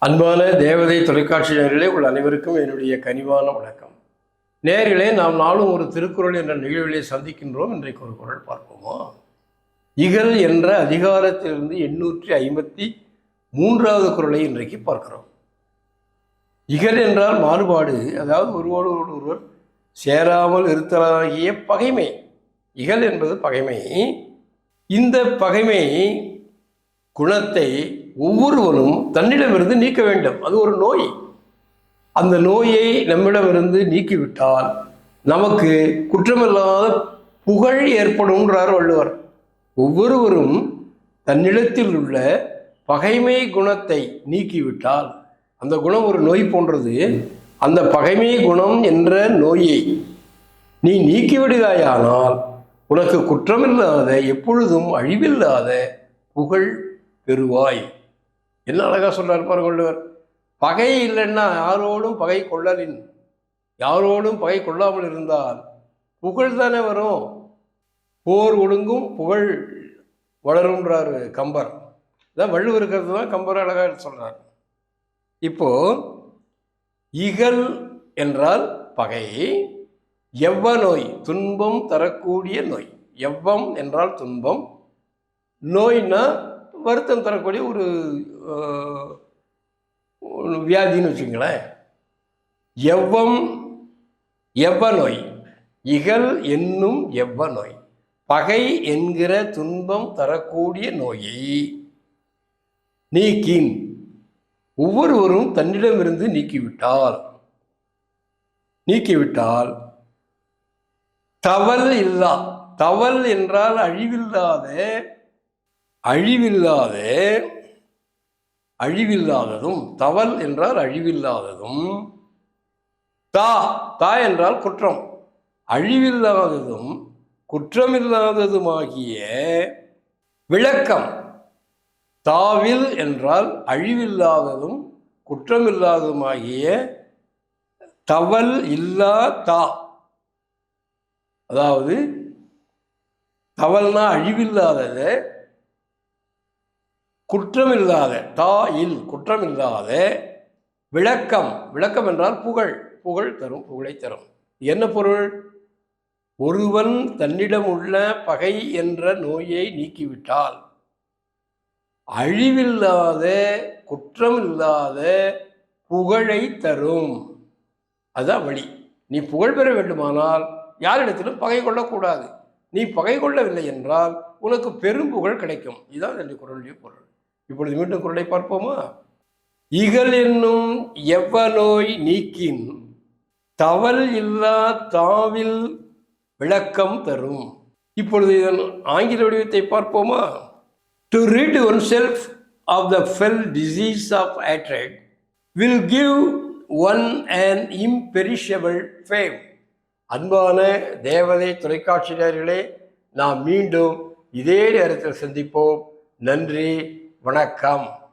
அன்பான தேவதை தொலைக்காட்சி நேர்களே உள்ள அனைவருக்கும் என்னுடைய கனிவான வணக்கம். நேர்களே நாம் நாளும் ஒரு திருக்குறள் என்ற நிகழ்விலே சந்திக்கின்றோம். இன்றைக்கு ஒரு குறள் பார்ப்போமா? இகல் என்ற அதிகாரத்திலிருந்து எண்ணூற்றி ஐம்பத்தி மூன்றாவது குறளை இன்றைக்கு பார்க்கிறோம். இகல் என்றால் மாறுபாடு. அதாவது ஒருவரோடு ஒருவர் சேராமல் இருத்தலாகிய பகைமை. இகல் என்பது பகைமை. இந்த பகைமை குணத்தை ஒவ்வொருவரும் தன்னிடமிருந்து நீக்க வேண்டும். அது ஒரு நோய். அந்த நோயை நம்மிடமிருந்து நீக்கிவிட்டால் நமக்கு குற்றமில்லாத புகழ் ஏற்படும்ன்றார் வள்ளுவர். ஒவ்வொருவரும் தன்னிடத்தில் உள்ள பகைமை குணத்தை நீக்கிவிட்டால் அந்த குணம் ஒரு நோய் போன்றது. அந்த பகைமை குணம் என்ற நோயை நீ நீக்கிவிடுதாயானால் உனக்கு குற்றமில்லாத எப்பொழுதும் அழிவில்லாத புகழ் பெறுவாய். என்ன அழகாக சொல்கிறார் பாருங்க பகை இல்லைன்னா யாரோடும் பகை கொள்ளலின் யாரோடும் பகை கொள்ளாமல் இருந்தால் புகழ் தானே வரும். போர் ஒடுங்கும் புகழ் வளரும்ன்றாரு கம்பர். இதான் வள்ளுவர் இருக்கிறது தான் கம்பர் அழகாக சொல்கிறார் இப்போ இகல் என்றால் பகை எவ்வ நோய்? துன்பம் தரக்கூடிய நோய். எவ்வம் என்றால் துன்பம். நோய்னா வருத்தம் தரக்கூடிய ஒரு வியாதின்னு வச்சுங்களேன் எவ்வம் எவ்வ நோய்? இகல் என்னும் எவ்வ நோய்? பகை என்கிற துன்பம் தரக்கூடிய நோயை நீக்கின். ஒவ்வொருவரும் தன்னிடமிருந்து நீக்கிவிட்டால் நீக்கிவிட்டால் தவல் இல்லா தவல் என்றால் அழிவில்லாத அழிவில்லாத அழிவில்லாததும் தவல் என்றால் அழிவில்லாததும் தா தா என்றால் குற்றம். அழிவில்லாததும் குற்றமில்லாததுமாகிய விளக்கம். தாவில் என்றால் அழிவில்லாததும் குற்றமில்லாததுமாகிய தவல் இல்லா தா. அதாவது தவல்னா அழிவில்லாதது குற்றமில்லாத தா இல் குற்றமில்லாத விளக்கம். விளக்கம் என்றால் புகழ். புகழ் தரும் புகழை தரும். என்ன பொருள்? ஒருவன் தன்னிடம் உள்ள பகை என்ற நோயை நீக்கிவிட்டால் அழிவில்லாத குற்றமில்லாத புகழை தரும். அதுதான் வழி. நீ புகழ் பெற வேண்டுமானால் யாரிடத்திலும் பகை கொள்ளக்கூடாது. நீ பகை கொள்ளவில்லை என்றால் உனக்கு பெரும் புகழ் கிடைக்கும். இதுதான் என்னுடைய குரலுடைய பொருள். இப்பொழுது மீண்டும் குரலை பார்ப்போமா? இகல் என்னும் எவ்வநோய் நீக்கின் தவல் இல்லா தாவில் விளக்கம் தரும். இப்பொழுது இதன் ஆங்கில வடிவத்தை பார்ப்போமா? To rid oneself of the fell disease of hatred will give one and imperishable fame அன்பான தேவதை தொலைக்காட்சியினர்களே நாம் மீண்டும் இதே நேரத்தில் சந்திப்போம். நன்றி வணக்கம்.